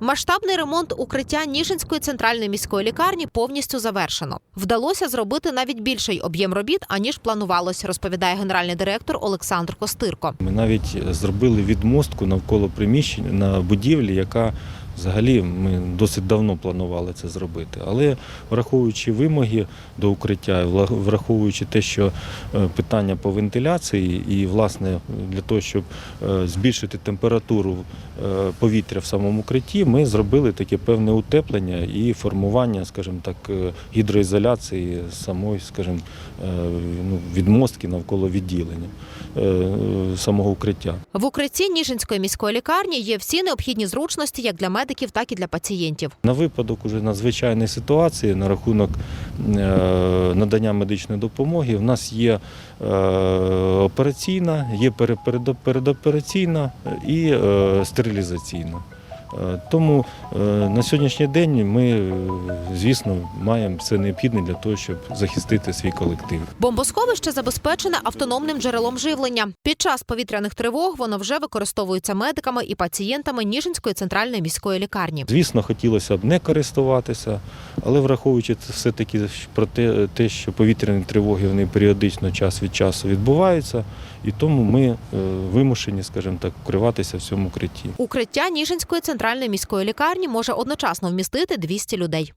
Масштабний ремонт укриття Ніжинської центральної міської лікарні повністю завершено. Вдалося зробити навіть більший об'єм робіт, аніж планувалось, розповідає генеральний директор Олександр Костирко. Ми навіть зробили відмостку навколо приміщення на будівлі, яка взагалі ми досить давно планували це зробити. Але враховуючи вимоги до укриття, враховуючи те, що е, питання по вентиляції, і власне для того, щоб е, збільшити температуру е, повітря в самому укритті, ми зробили таке певне утеплення і формування, скажімо так, гідроізоляції самої, скажімо, ну, відмостки навколо відділення самого укриття. В укритті Ніжинської міської лікарні є всі необхідні зручності як для медиків, так і для пацієнтів. На випадок уже надзвичайної ситуації на рахунок е, надання медичної допомоги в нас є е, операційна, є пере- передопераційна і е, стерилізаційна. Е, Тому е, на сьогоднішній день ми, е, звісно, маємо все необхідне для того, щоб захистити свій колектив. Бомбосховище забезпечене автономним джерелом живлення. Під час повітряних тривог воно вже використовується медиками і пацієнтами Ніжинської центральної міської лікарні. Звісно, хотілося б не користуватися, але враховуючи це все-таки про те, що повітряні тривоги вони періодично час від часу відбуваються, і тому ми вимушені, скажімо так, укриватися в цьому укритті. Укриття Ніжинської центральної міської лікарні може одночасно вмістити 200 людей.